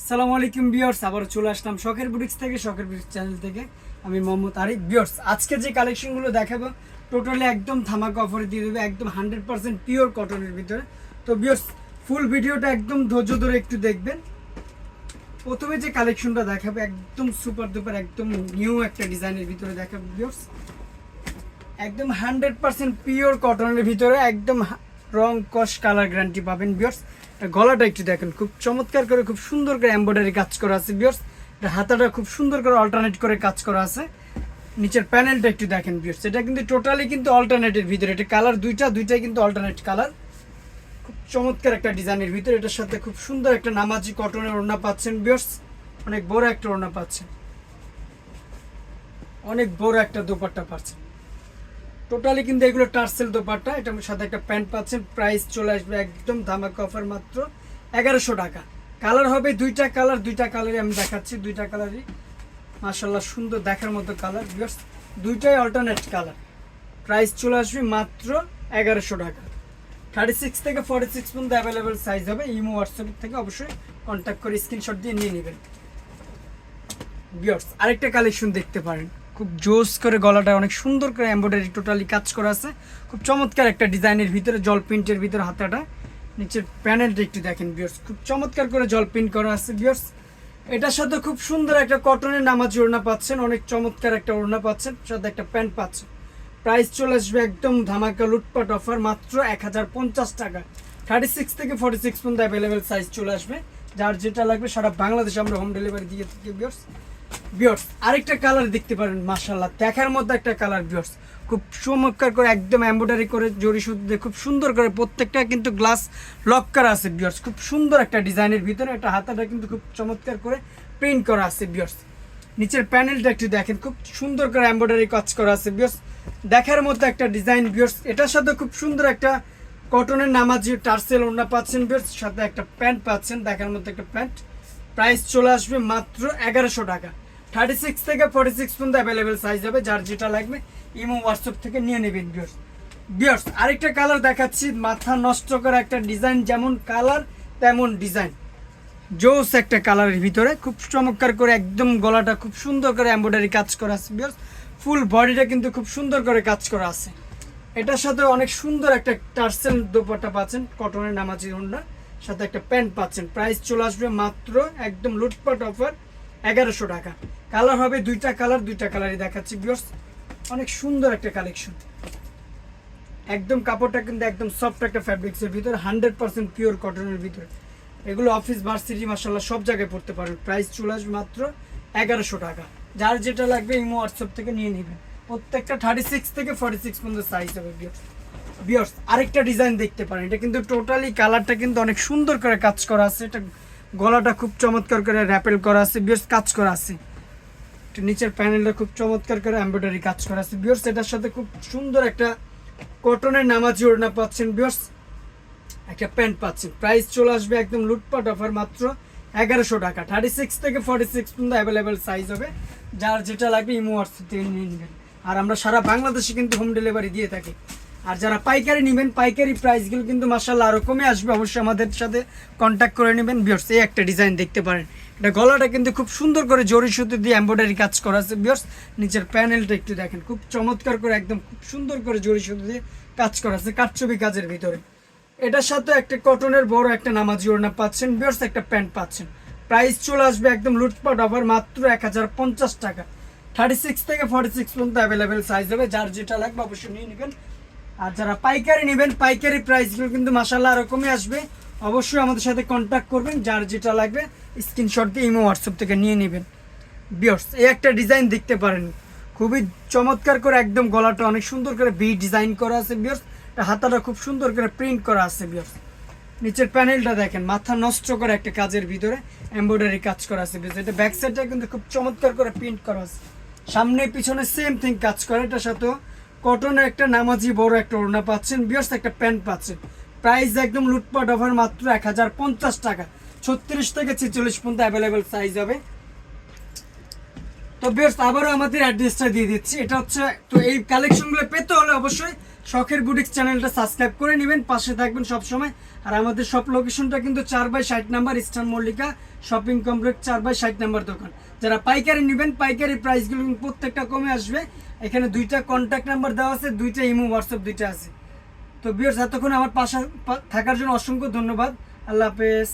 আসসালামু আলাইকুম বিয়ার্স আবার চলে আসলাম শখের বুটিক্স থেকে, শখের বুটিক্স চ্যানেল থেকে। আমি মোহাম্মদ আরিফ। বিয়ার্স আজকে যে কালেকশনগুলো দেখাবো টোটালি একদম ধামাকা অফারে দিয়ে দেবে, একদম হান্ড্রেড পার্সেন্ট পিওর কটনের ভিতরে। তো বিয়ার্স ফুল ভিডিওটা একদম ধৈর্য ধরে একটু দেখবেন। প্রথমে যে কালেকশনটা দেখাবে, একদম সুপার দুপার একদম নিউ একটা ডিজাইনের ভিতরে দেখাবে বিয়ার্স একদম হান্ড্রেড পার্সেন্ট পিওর কটনের ভিতরে, একদম রং কস কালার গ্যারান্টি পাবেন বিয়ার্স গলাটা একটু দেখেন, খুব চমৎকার করে, খুব সুন্দর করে এমব্রয়ডারি কাজ করা আছে বিয়ার্স হাতাটা খুব সুন্দর করে অল্টারনেট করে কাজ করা আছে। নিচের প্যানেলটা একটু দেখেন বিয়ার্স এটা কিন্তু টোটালি কিন্তু অল্টারনেটের ভিতরে, এটা কালার দুইটা, দুইটাই কিন্তু অল্টারনেট কালার খুব চমৎকার একটা ডিজাইনের ভিতরে, এটার সাথে খুব সুন্দর একটা নামাজি কটনের ওড়না পাচ্ছেন বিয়ার্স অনেক বড় একটা ওড়না পাচ্ছেন। অনেক বড় একটা দোপাট্টা পাচ্ছেন। টোটালি কিন্তু এগুলো টার্সেল দোপাট্টা, এটা সাথে একটা প্যান্ট পাচ্ছেন প্রাইস চলে আসবে একদম ধামাকা অফার মাত্র এগারোশো টাকা। কালার হবে দুইটা কালার দুইটা কালারই আমি দেখাচ্ছি, দুইটা কালারই মাসাল্লাহ সুন্দর দেখার মতো কালার বিকজ দুইটাই অল্টারনেট কালার প্রাইস চলে আসবে মাত্র এগারোশো টাকা। থার্টি সিক্স থেকে ফর্টি সিক্স পর্যন্ত অ্যাভেলেবেল সাইজ হবে, ইমো হোয়াটসঅ্যাপ থেকে অবশ্যই কন্ট্যাক্ট করে স্ক্রিনশট দিয়ে নিয়ে নেবেন। বিয়ার্স আরেকটা কালেকশন দেখতে পারেন। খুব জোস করে গলাটা অনেক সুন্দর করে এমব্রয়ডারি টোটালি কাজ করা আছে। খুব চমৎকার একটা ডিজাইনের ভিতরে জল প্রিন্টের ভিতরে হাতাটা। নিচের প্যানেলটা একটু দেখেন বিয়ার্স খুব চমৎকার করে জল প্রিন্ট করা আছে বিয়ার্স এটার সাথে খুব সুন্দর একটা কটনের নামাজি ওড়না পাচ্ছেন, অনেক চমৎকার একটা ওড়না পাচ্ছেন সাথে একটা প্যান্ট পাচ্ছেন। প্রাইস চলে আসবে একদম ধামাকা লুটপাট অফার মাত্র এক হাজার পঞ্চাশ টাকা। থার্টি সিক্স থেকে ফর্টি সিক্স পর্যন্ত অ্যাভেলেবেল সাইজ চলে আসবে। যার যেটা লাগবে সারা বাংলাদেশে আমরা হোম ডেলিভারি দিয়ে থাকি বিয়ার্স বিয়ার্স আরেকটা কালার দেখতে পারেন মার্শাল্লাহ দেখার মধ্যে একটা কালার বিয়ার্স খুব চমৎকার করে, একদম এমব্রয়ডারি করে, জড়ি সুতো দিয়ে খুব সুন্দর করে, প্রত্যেকটা কিন্তু গ্লাস লক করা আছে বিয়ার্স খুব সুন্দর একটা ডিজাইনের ভিতরে, একটা হাতাটা কিন্তু খুব চমৎকার করে প্রিন্ট করা আছে বিয়ার্স নিচের প্যানেলটা একটু দেখেন, খুব সুন্দর করে এমব্রয়ডারি কাজ করা আছে বিয়ার্স দেখার মতো একটা ডিজাইন বিয়ার্স এটার সাথে খুব সুন্দর একটা কটনের নামাজি টার্সেল ওড়না পাচ্ছেন বিয়ার্স সাথে একটা প্যান্ট পাচ্ছেন, দেখার মতো একটা প্যান্ট প্রাইস চলে আসবে মাত্র এগারোশো টাকা। থার্টি সিক্স থেকে ফর্টি সিক্স পর্যন্ত অ্যাভেলেবেল সাইজ হবে, যার যেটা লাগবে, ইমো হোয়াটসঅ্যাপ থেকে নিয়ে নেবেন বিয়ার্স বিয়ার্স আরেকটা কালার দেখাচ্ছি, মাথা নষ্ট করা একটা ডিজাইন যেমন কালার তেমন ডিজাইন জোস একটা কালারের ভিতরে, খুব চমৎকার করে একদম গলাটা খুব সুন্দর করে এমব্রয়ডারি কাজ করা আছে বিয়ার্স ফুল বডিটা কিন্তু খুব সুন্দর করে কাজ করা আছে। এটার সাথে অনেক সুন্দর একটা টার্সেল দোপাট্টা পাচ্ছেন কটনের নামাজি হোন্ডা সাথে একটা প্যান্ট পাচ্ছেন। প্রাইস চলে আসবে মাত্র একদম লুটপাট অফার এগারোশো টাকা। কালার হবে দুইটা কালার দুইটা কালারই দেখাচ্ছি বিয়ার্স অনেক সুন্দর একটা কালেকশন একদম কাপড়টা কিন্তু একদম সফট একটা ফ্যাব্রিক্সের ভিতরে হান্ড্রেড পার্সেন্ট পিওর কটনের ভিতরে। এগুলো অফিস ভার্সিটি মাসাল্লাহ সব জায়গায় পড়তে পারেন প্রাইস চলে আসবে মাত্র এগারোশো টাকা। যার যেটা লাগবে ইমো হোয়াটসঅ্যাপ থেকে নিয়ে নেবেন। প্রত্যেকটা থার্টি সিক্স থেকে ফর্টি সিক্স পর্যন্ত সাইজ হবে বিয়ার্স বিয়ার্স আরেকটা ডিজাইন দেখতে পারেন। এটা কিন্তু টোটালি কালারটা কিন্তু অনেক সুন্দর করে কাজ করা আছে। এটা গলাটা খুব চমৎকার করে র্যাপেল করা আছে, বিয়ার্স কাজ করা আছে। নিচের প্যানেলটা খুব চমৎকার করে এমব্রয়ডারি কাজ করা আছে। বিয়ার্স, এটার সাথে খুব সুন্দর একটা কটনের নামাজি ওড়না পাচ্ছেন বিয়ার্স। একটা প্যান্ট পাচ্ছেন। প্রাইস চলে আসবে একদম লুটপাট অফার মাত্র এগারোশো টাকা। থার্টি সিক্স থেকে ফর্টি সিক্স পর্যন্ত অ্যাভেলেবেল সাইজ হবে। যার যেটা লাগবে ইমো নিয়ে নেবেন। আর আমরা সারা বাংলাদেশে কিন্তু হোম ডেলিভারি দিয়ে থাকি। আর যারা পাইকারি নেবেন, পাইকারি প্রাইসগুলো কিন্তু মাসাল্লাহ আরও কমে আসবে। অবশ্যই আমাদের সাথে কন্ট্যাক্ট করে নেবেন। বিয়ার্স এই একটা ডিজাইন দেখতে পারেন। এটা গলাটা কিন্তু খুব সুন্দর করে জরি সুতো দিয়ে এমব্রয়ডারি কাজ করা আছে। বিয়ার্স নিচের প্যানেলটা একটু দেখেন। খুব চমৎকার করে একদম খুব সুন্দর করে জরি সুতো দিয়ে কাজ করা আছে কাঠছবি কাজের ভিতরে। এটার সাথে একটা কটনের বড় একটা নামাজি ওড়না পাচ্ছেন। বিয়ার্স একটা প্যান্ট পাচ্ছেন। প্রাইস চলে আসবে একদম লুটপাট অফার মাত্র এক হাজার পঞ্চাশ টাকা। থার্টি সিক্স থেকে ফর্টি সিক্স পর্যন্ত অ্যাভেলেবেল সাইজ হবে। যার যেটা লাগবে অবশ্যই নিয়ে নেবেন। আর যারা পাইকারি নেবেন, পাইকারি প্রাইসগুলো কিন্তু মাসাল্লাহ কমে আসবে। অবশ্যই আমাদের সাথে কন্ট্যাক্ট করবেন, যার যেটা লাগবে স্ক্রিনশট দিয়ে ইমো হোয়াটসঅ্যাপ থেকে নিয়ে নেবেন। বিয়ার্স এই একটা ডিজাইন দেখতে পারেন। খুবই চমৎকার করে একদম গলাটা অনেক সুন্দর করে বি ডিজাইন করা আছে বিয়ার্স হাতাটা খুব সুন্দর করে প্রিন্ট করা আছে বিয়ার্স নিচের প্যানেলটা দেখেন, মাথা নষ্ট করে একটা কাজের ভিতরে এমব্রয়ডারি কাজ করা আছে বিয়ার্স এটা ব্যাক সাইডটা কিন্তু খুব চমৎকার করে প্রিন্ট করা আছে। সামনে পিছনে সেম থিং কাজ করে, এটার সাথেও কটনের একটা নামাজি বড় একটা ওড়না পাচ্ছেন, বিয়ার্স একটা প্যান্ট পাচ্ছেন। প্রাইস একদম লুটপাট অফার মাত্র এক হাজার পঞ্চাশ টাকা। ছত্রিশ থেকে ছেচল্লিশ পর্যন্ত অ্যাভেলেবেল সাইজ হবে। তো বিয়ার্স, আবারও আমাদের অ্যাড্রেসটা দিয়ে দিচ্ছি। এটা হচ্ছে, তো এই কালেকশনগুলো পেতে হলে অবশ্যই শখের বুটিক্স চ্যানেলটা সাবস্ক্রাইব করে নেবেন, পাশে থাকবেন সব সময় আর আমাদের সব লোকেশনটা কিন্তু চার বাই ষাট number Eastern Mallika shopping complex চার বাই ষাট নাম্বার দোকান। যারা পাইকারি নেবেন, পাইকারি প্রাইসগুলো প্রত্যেকটা কমে আসবে। এখানে দুইটা কন্ট্যাক্ট নাম্বার দেওয়া আছে, দুইটা ইমো হোয়াটসঅ্যাপ দুইটা আছে। তো বিয়ার্স এতক্ষণ আমার পাশে থাকার জন্য অসংখ্য ধন্যবাদ। আল্লাহ হাফেজ।